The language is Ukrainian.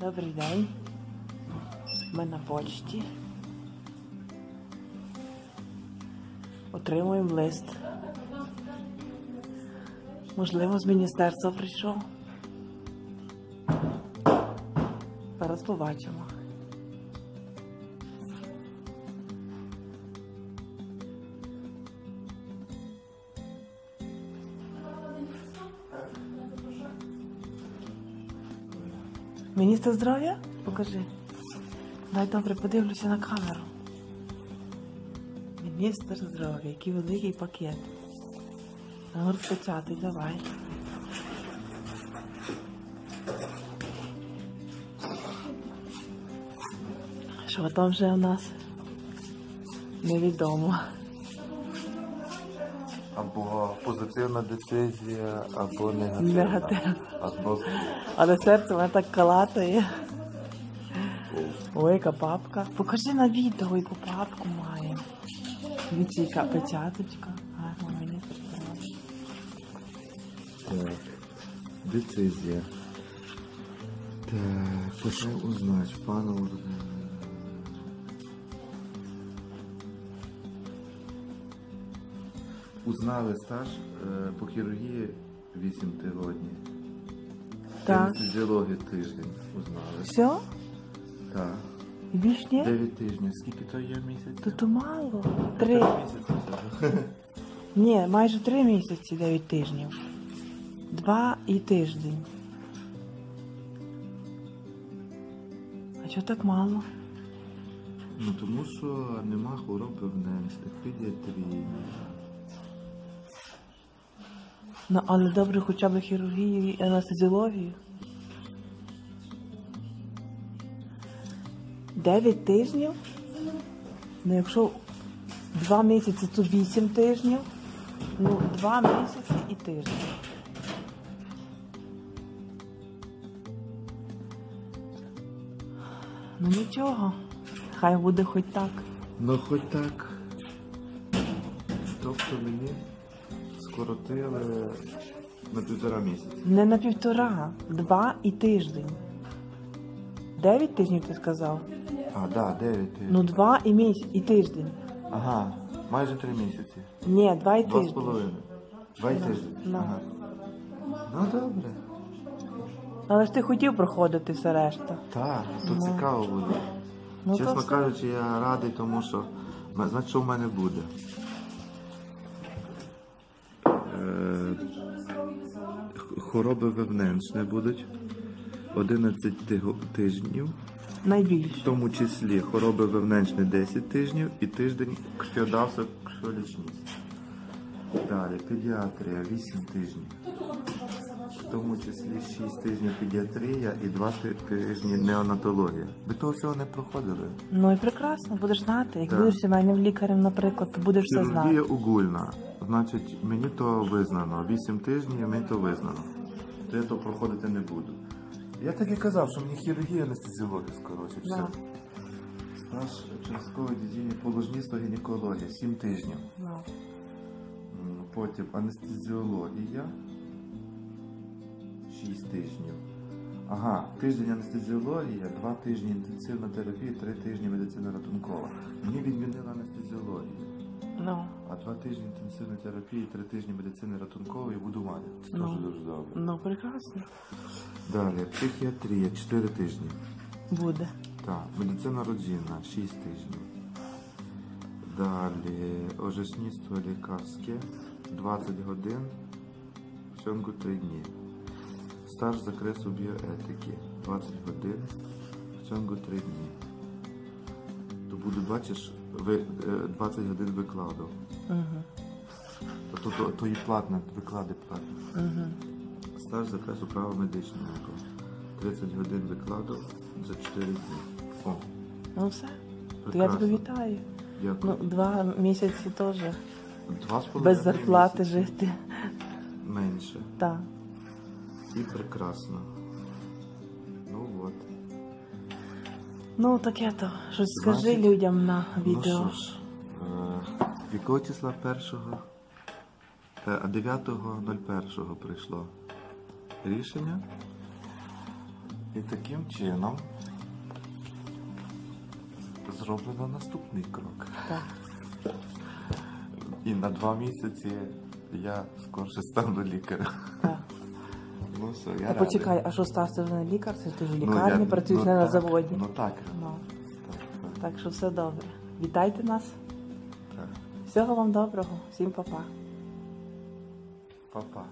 Добрий день. Ми на почті. Отримуємо лист. Можливо, з міністерства прийшов. Зараз побачимо. Міністр здоров'я? Покажи. Дай добре подивлюся на камеру. Міністр здоров'я, який великий пакет. Ну, давай. Що там вже у нас? Невідомо. Або позитивна децизія, або негативна. Негативна. Або Але серце мене так калатає. Ой, яка папка. Покажи на відео, яку папку має. Дивіться, яка печаточка. Гарно мені так. Децизія. Так, прошу узнать, пане Орден. Узнали стаж е, по хірургії 8 тижнів. Так. Анестезіологію тиждень узнали. Все? Так. І більш ні? 9 тижнів. Скільки то є місяць? То то мало. Три. Ні, майже три місяці, дев'ять тижнів. Два і тиждень. А чого так мало? Ну тому що нема хвороби внешних, педіатрії. Ну, але добре хоча б хірургію і анестезіологію. Дев'ять тижнів? Ну, якщо два місяці, то вісім тижнів. Ну, два місяці і тиждень. Ну нічого. Хай буде хоч так. Ну хоч так. Тобто мені скоротили на півтора місяця. Не на півтора, два і тиждень. Дев'ять тижнів ти сказав? А, так, да, 9 тижнів. Ну, два і місяць, і тиждень. Ага, майже три місяці. Ні, два і Два з тиждень. половиною. Два й тиждень. Ну. Ага. Ну добре. Але ж ти хотів проходити все решта. Так, то цікаво буде. Ну, то Чесно все. кажучи, я радий, тому що м- значить, що в мене буде. Хвороби вевненшні будуть 11 тижнів, тижнів, в тому числі хвороби вевненшні 10 тижнів і тиждень ксіодавса ксіолічність. Далі педіатрія 8 тижнів. В тому числі 6 тижнів педіатрія і 2 тижні неонатологія. Ви того всього не проходили. Ну і прекрасно, будеш знати. Як Так. будеш сімейним лікарем, наприклад, то будеш все Хірургія знати. угульна. Значить, мені то визнано. 8 тижнів мені то визнано. То я то проходити не буду. Я так і казав, що мені хірургія анестезіологія скорочить. Все. Да. Стаж часткове дідіння положництва гінекологія 7 тижнів. Ну. Потім анестезіологія 6 тижнів. Ага, тиждень анестезіологія, 2 тижні інтенсивна терапія, 3 тижні медицина ратункова. Мені відмінили анестезіологію. Ну. А два тижні інтенсивної терапії, три тижні медицини ратункової буду мати. Це Ну. теж дуже добре. ну прекрасно. Далі, психіатрія 4 тижні. Буде. Так, медицина родинна 6 тижнів. Далі ожесництво лікарське 20 годин в ciągu 3 дні. Стаж закресу біоетики 20 годин в ciągu 3 дні. То буду, бачиш, ви, е, 20 годин викладу. Угу. То, то, то і платне, виклади платні. Угу. Стаж закресу права медичного. 30 годин викладу за 4 дні. О, Ну все. То я тебе вітаю. Дякую. Ну, два місяці теж Два з половиною без зарплати місяці. жити. Менше. Так. І прекрасно. Ну от. Ну таке то. Щось скажи Значить, людям на Ну відео. що ж, е, якого числа першого? Е, А 9.01 прийшло рішення. І таким чином зроблено наступний крок. Так. І на два місяці я скорше стану лікарем. так. Ну все, я А радий. почекай, а що Стас, ти вже не лікар? Це ти ж в Ну, лікарні, я- працюєш ну, не на так, заводі. Ну так. Ну, Так, так, так що все добре. Вітайте нас. так. Всього вам доброго. Всім па-па. Па-па.